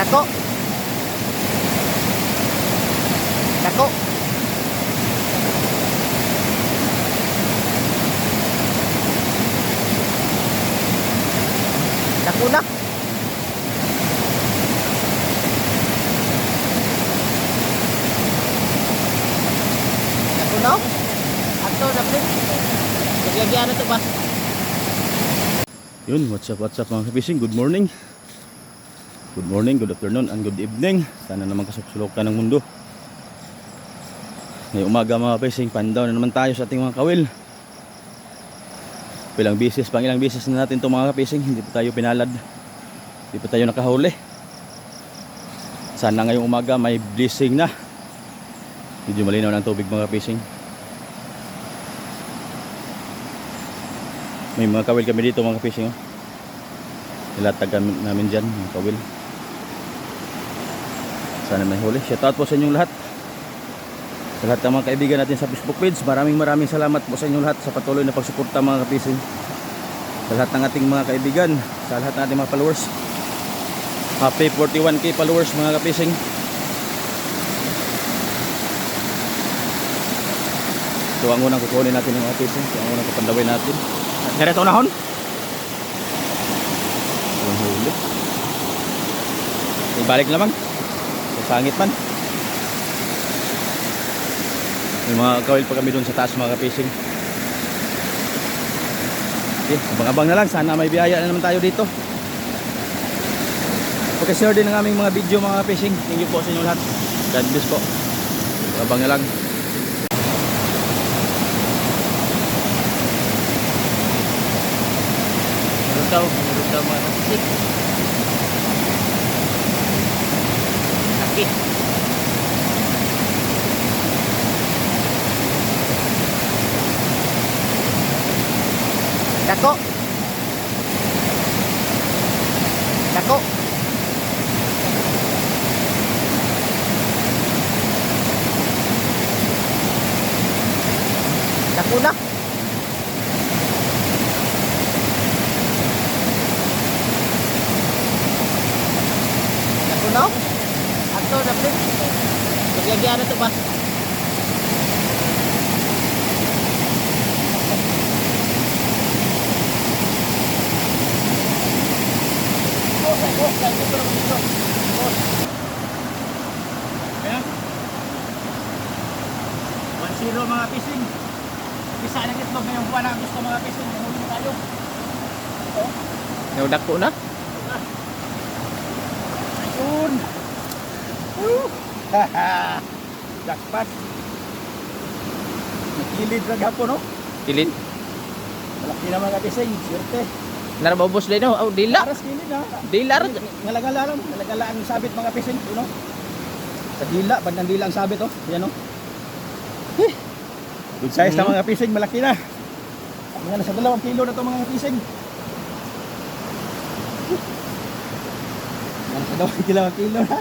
Dako. Dako. Dako na. Dako na. Ato na please. Paglagyan na to ba? Yun, what's up, what's up mga fishing? Good morning. Good morning, good afternoon, and good evening. Sana naman kasuksulokan ng mundo. Ngayong umaga mga fishing, pandaw na naman tayo sa ating mga kawil. Pilang bisis, pang ilang bisis na natin itong mga fishing. Hindi pa tayo pinalad. Hindi pa tayo nakahuli. Sana ngayong umaga may blessing na. Medyo malinaw ng tubig mga fishing. May mga kawil kami dito mga fishing. Oh. Nilatag kami namin dyan mga kawil. Sana may huli. Shout out po sa inyong lahat. Sa lahat ng mga kaibigan natin sa Facebook page. Maraming maraming salamat po sa inyong lahat sa patuloy na pagsuporta mga kapising. Sa lahat ng ating mga kaibigan. Sa lahat ng ating mga followers. Happy 41k followers mga kapising. Ito ang unang kukunin natin ng kapising. Ito ang unang kapandawin natin. Ganito na hon. Ibalik na sangit man. May mga kawil pa kami doon sa taas mga kapising. Okay, abang-abang na lang. Sana may biyaya na naman tayo dito. Pakishare din ang aming mga video mga fishing. Thank you po sa inyo lahat. God bless po. Abang na lang. Meron daw, meron daw mga. Dako. Dako. Dako na. Dako na. Ato na please. Paglagyan na to ba? Ayan. 1-0 mga fishing. Isa ng itlog ngayong buwan na gusto mga fishing. Nahuli tayo. Yung dako na. Ayun. Woo! Jackpot. Nakilid na gapo no? Kilid. Malaki na mga fishing. Swerte. Narabobos din no. Oh, dila. Aras kilid ha. Dila ra. Ngalagala lang. Ngalagala ang sabit mga fishing. Ano? Sa dila. Bandang dila ang sabit oh. Yan oh. Eh. Good size na Mhm. mga fishing. Malaki na. Mga nasa dalawang kilo na to mga fishing. Yan sa dalawang kilo, kilo na.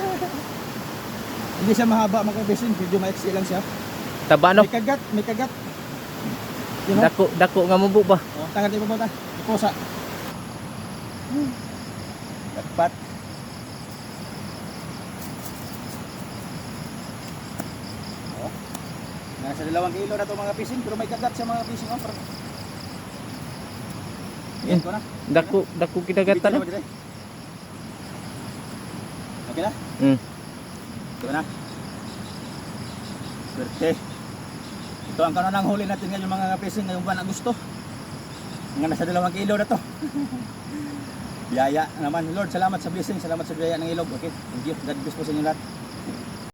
Hindi siya mahaba mga fishing. Medyo maiksi lang siya. Taba no. May kagat. May kagat. You know? Dako, dako nga mubo ba? Oh, tangan di pupunta. Iposa. Dapat. Oh. Nasa dalawang kilo na to mga fishing, pero may kagat siya mga fishing offer. Yan ko na. Dako, dako no. Bigyan mo dire. Okay na? Hmm. Ito na. Swerte. Ito ang kanunang huli natin ngayon mga fishing ngayong buwan Agosto. Nga nasa dalawang kilo na to. Biyaya naman. Lord, salamat sa blessing. Salamat sa biyaya ng ilog. Okay. Thank you. God bless po sa inyo lahat.